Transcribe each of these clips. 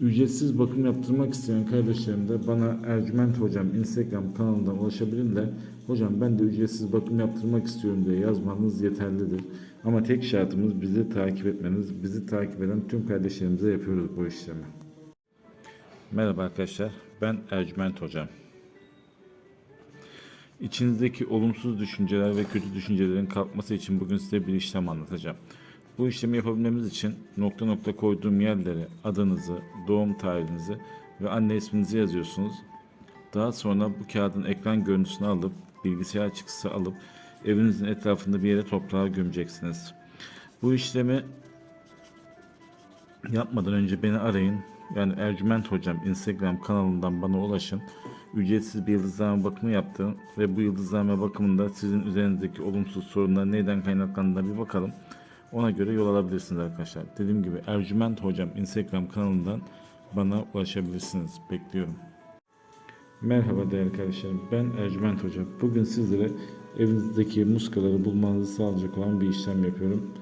Ücretsiz bakım yaptırmak isteyen kardeşlerim de bana Ercüment Hocam Instagram kanalından ulaşabilirler. Hocam ben de ücretsiz bakım yaptırmak istiyorum diye yazmanız yeterlidir. Ama tek şartımız bizi takip etmeniz. Bizi takip eden tüm kardeşlerimize yapıyoruz bu işlemi. Merhaba arkadaşlar, ben Ercüment Hocam. İçinizdeki olumsuz düşünceler ve kötü düşüncelerin kalkması için bugün size bir işlem anlatacağım. Bu işlemi yapabilmemiz için nokta nokta koyduğum yerlere adınızı, doğum tarihinizi ve anne isminizi yazıyorsunuz. Daha sonra bu kağıdın ekran görüntüsünü alıp bilgisayar çıktısı alıp evinizin etrafında bir yere toprağa gömeceksiniz. Bu işlemi yapmadan önce beni arayın. Yani Ercüment Hocam Instagram kanalından bana ulaşın. Ücretsiz bir yıldızlama bakımı yaptım ve bu yıldızlama bakımında sizin üzerinizdeki olumsuz sorunlar neyden kaynaklandığına bir bakalım. Ona göre yol alabilirsiniz arkadaşlar. Dediğim gibi Ercüment Hocam Instagram kanalından bana ulaşabilirsiniz. Bekliyorum. Merhaba değerli kardeşlerim. Ben Ercüment Hoca. Bugün sizlere evinizdeki muskaları bulmanızı sağlayacak olan bir işlem yapıyorum.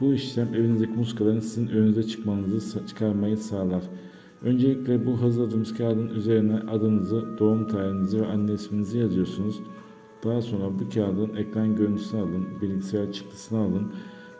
Bu işlem evinizdeki muskaların sizin önünüze çıkmanızı çıkarmayı sağlar. Öncelikle bu hazırladığımız kağıdın üzerine adınızı, doğum tarihinizi ve anne isminizi yazıyorsunuz. Daha sonra bu kağıdın ekran görüntüsünü alın, bilgisayar çıktısını alın